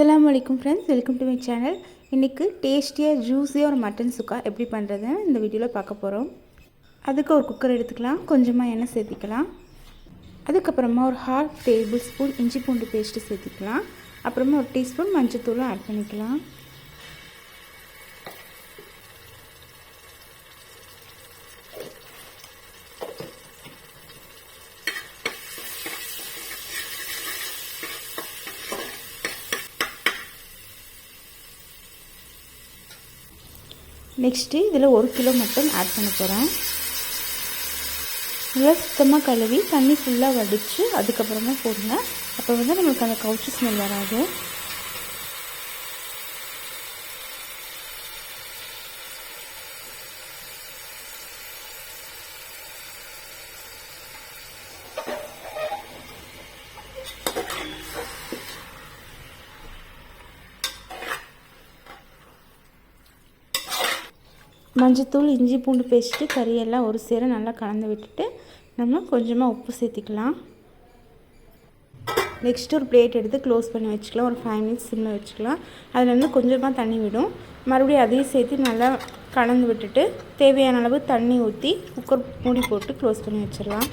அஸ்லாம் அலைக்கும் friends welcome to my channel இன்றைக்கி டேஸ்டியாக ஜூஸியாக ஒரு மட்டன் சுக்கா எப்படி பண்ணுறதுன்னு இந்த வீடியோவில் பார்க்க போகிறோம் அதுக்கு ஒரு குக்கர் எடுத்துக்கலாம் கொஞ்சமாக எண்ணெய் சேர்த்திக்கலாம். அதுக்கப்புறமா ஒரு ஹாஃப் டேபிள் ஸ்பூன் இஞ்சி பூண்டு பேஸ்ட்டு சேர்த்திக்கலாம். அப்புறமா ஒரு டீஸ்பூன் மஞ்சத்தூளும் ஆட் பண்ணிக்கலாம். நெக்ஸ்ட்டு இதில் ஒரு கிலோ மட்டன் ஆட் பண்ண போகிறேன் நல்லா சுத்தமாக கழுவி தண்ணி ஃபுல்லாக வடித்து அதுக்கப்புறமா போடுங்க. அப்போ வந்து நம்மளுக்கு அந்த கவுச்சி ஸ்மெல் வராது. மஞ்சத்தூள் இஞ்சி பூண்டு பேஸ்ட்டு கறியெல்லாம் ஒரு சேர நல்லா கலந்து விட்டுட்டு நம்ம கொஞ்சமாக உப்பு சேர்த்திக்கலாம். நெக்ஸ்ட்டு ஒரு பிளேட் எடுத்து க்ளோஸ் பண்ணி வச்சுக்கலாம். ஒரு ஃபைவ் மினிட்ஸ் சிம்மில் வச்சுக்கலாம். அதில் வந்து கொஞ்சமாக தண்ணி விடும். மறுபடியும் அதையும் சேர்த்து நல்லா கலந்து விட்டுட்டு தேவையான அளவு தண்ணி ஊற்றி குக்கர் மூடி போட்டு க்ளோஸ் பண்ணி வச்சிடலாம்.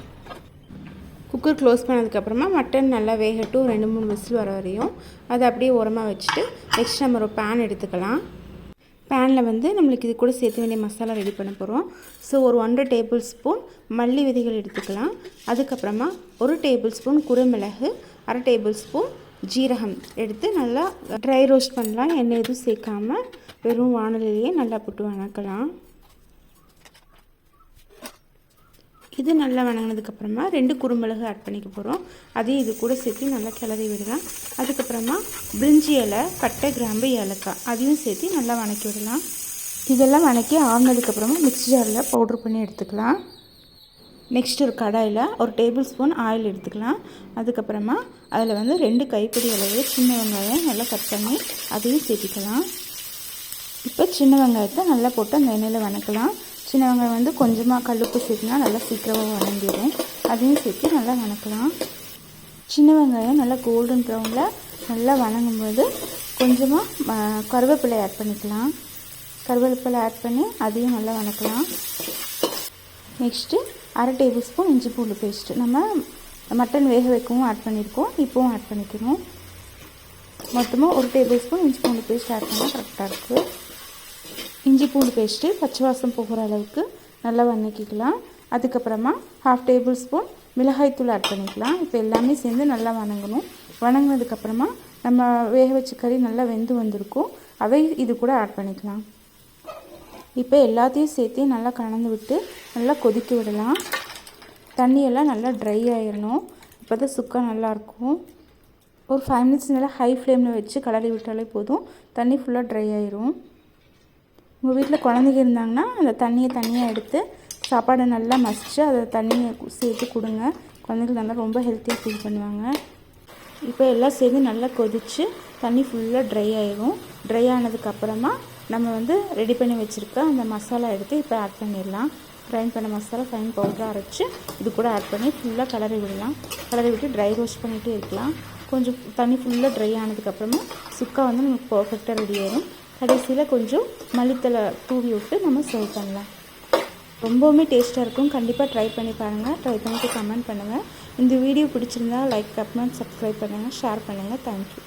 குக்கர் க்ளோஸ் பண்ணதுக்கப்புறமா மட்டன் நல்லா வேகட்டும். ரெண்டு மூணு விசில் வர வரையும். அதை அப்படியே உரமாக வச்சுட்டு நெக்ஸ்ட் நம்ம ஒரு பேன் எடுத்துக்கலாம். பேனில் வந்து நம்மளுக்கு இது கூட சேர்த்து வேண்டிய மசாலா ரெடி பண்ண போகிறோம் ஸோ ஒரு ஒன்றரை டேபிள் ஸ்பூன் மல்லி விதைகள் எடுத்துக்கலாம். அதுக்கப்புறமா ஒரு டேபிள் ஸ்பூன் குறுமிளகு அரை டேபிள் ஸ்பூன் ஜீரகம் எடுத்து நல்லா ட்ரை ரோஸ்ட் பண்ணலாம். எண்ணெய் எதுவும் சேர்க்காமல் வெறும் வானலிலேயே நல்லா போட்டு வணக்கலாம். இது நல்லா வணங்கினதுக்கப்புறமா ரெண்டு குறுமிளகு ஆட் பண்ணிக்க போகிறோம் அதையும் இது கூட சேர்த்து நல்லா கிளறி விடலாம். அதுக்கப்புறமா பிரிஞ்சி இலை பட்டை கிராம்பு ஏலக்காய் அதையும் சேர்த்து நல்லா வணக்கி விடலாம். இதெல்லாம் வணக்கி ஆறுனதுக்கப்புறமா மிக்ஸி ஜாரில் பவுட்ரு பண்ணி எடுத்துக்கலாம். நெக்ஸ்ட் ஒரு கடாயில் ஒரு டேபிள் ஸ்பூன் ஆயில் எடுத்துக்கலாம். அதுக்கப்புறமா அதில் வந்து ரெண்டு கைப்பிடி அளவு சின்ன வெங்காயம் நல்லா கட் பண்ணி அதையும் சேர்த்துக்கலாம். இப்போ சின்ன வெங்காயத்தை நல்லா போட்டு அந்த எண்ணெயில் வணக்கலாம். சின்ன வெங்காயம் வந்து கொஞ்சமாக கல்லுப்பு சேர்த்துனா நல்லா சீக்கிரமாக வணங்கிடும் அதையும் சேர்த்து நல்லா வணக்கலாம். சின்ன வெங்காயம் நல்லா கோல்டன் ப்ரௌனில் நல்லா வணங்கும்போது கொஞ்சமாக கருவேப்பிலை ஆட் பண்ணிக்கலாம். கருவேப்பிலை ஆட் பண்ணி அதையும் நல்லா வணக்கலாம். நெக்ஸ்ட்டு அரை டேபிள் ஸ்பூன் இஞ்சி பூண்டு பேஸ்ட்டு நம்ம மட்டன் வேக வைக்கவும் ஆட் பண்ணியிருக்கோம் இப்போவும் ஆட் பண்ணிக்கணும். மொத்தமாக ஒரு டேபிள் ஸ்பூன் இஞ்சி பூண்டு பேஸ்ட் ஆட் பண்ணால் கரெக்டாக இருக்குது இஞ்சி பூண்டு பேஸ்ட்டு பச்சை வாசம் போகிற அளவுக்கு நல்லா வணக்கிக்கலாம் அதுக்கப்புறமா ஹாஃப் டேபிள் ஸ்பூன் மிளகாய்த்தூள் ஆட் பண்ணிக்கலாம். இப்போ எல்லாமே சேர்ந்து நல்லா வணங்கணும். வணங்கினதுக்கப்புறமா நம்ம வேக வச்ச கறி நல்லா வெந்து வந்திருக்கும். அதை இது கூட ஆட் பண்ணிக்கலாம். இப்போ எல்லாத்தையும் சேர்த்து நல்லா கலந்து விட்டு நல்லா கொதிக்க விடலாம். தண்ணியெல்லாம் நல்லா ட்ரை ஆயிடணும் இப்போ தான் சுக்கா நல்லாயிருக்கும் ஒரு ஃபைவ் மினிட்ஸ் நல்லா ஹை ஃப்ளேமில் வச்சு கலரி விட்டாலே போதும். தண்ணி ஃபுல்லாக ட்ரை ஆயிரும். உங்கள் வீட்டில் குழந்தைங்க இருந்தாங்கன்னா அந்த தண்ணியை தனியாக எடுத்து சாப்பாடை நல்லா மசித்து அதை தண்ணியை சேர்த்து கொடுங்க. குழந்தைகள் நல்லா ரொம்ப ஹெல்த்தியாக ஃபீல் பண்ணுவாங்க. இப்போ எல்லாம் சேர்ந்து நல்லா கொதித்து தண்ணி ஃபுல்லாக ட்ரை ஆகிடும் ட்ரை ஆனதுக்கப்புறமா நம்ம வந்து ரெடி பண்ணி வச்சுருக்க அந்த மசாலா எடுத்து இப்போ ஆட் பண்ணிடலாம். ஃப்ரைன் பண்ண மசாலா ஃபைன் பவுடராக அரைச்சி இது கூட ஆட் பண்ணி ஃபுல்லாக கலரி விடலாம். கலரி விட்டு ட்ரை ரோஸ்ட் பண்ணிகிட்டே இருக்கலாம். கொஞ்சம் தண்ணி ஃபுல்லாக ட்ரை ஆனதுக்கப்புறமா சுக்கா வந்து நமக்கு பர்ஃபெக்டாக ரெடி ஆயிடும் கடைசியில் கொஞ்சம் மல்லித்தலை தூவி விட்டு நம்ம சர்வ் பண்ணலாம். ரொம்பவுமே டேஸ்ட்டாக இருக்கும். கண்டிப்பாக ட்ரை பண்ணி பாருங்கள் ட்ரை பண்ணிவிட்டு கமெண்ட் பண்ணுங்கள் இந்த வீடியோ பிடிச்சிருந்தா லைக் கமெண்ட் சப்ஸ்கிரைப் பண்ணுங்கள் ஷேர் பண்ணுங்கள் தேங்க்யூ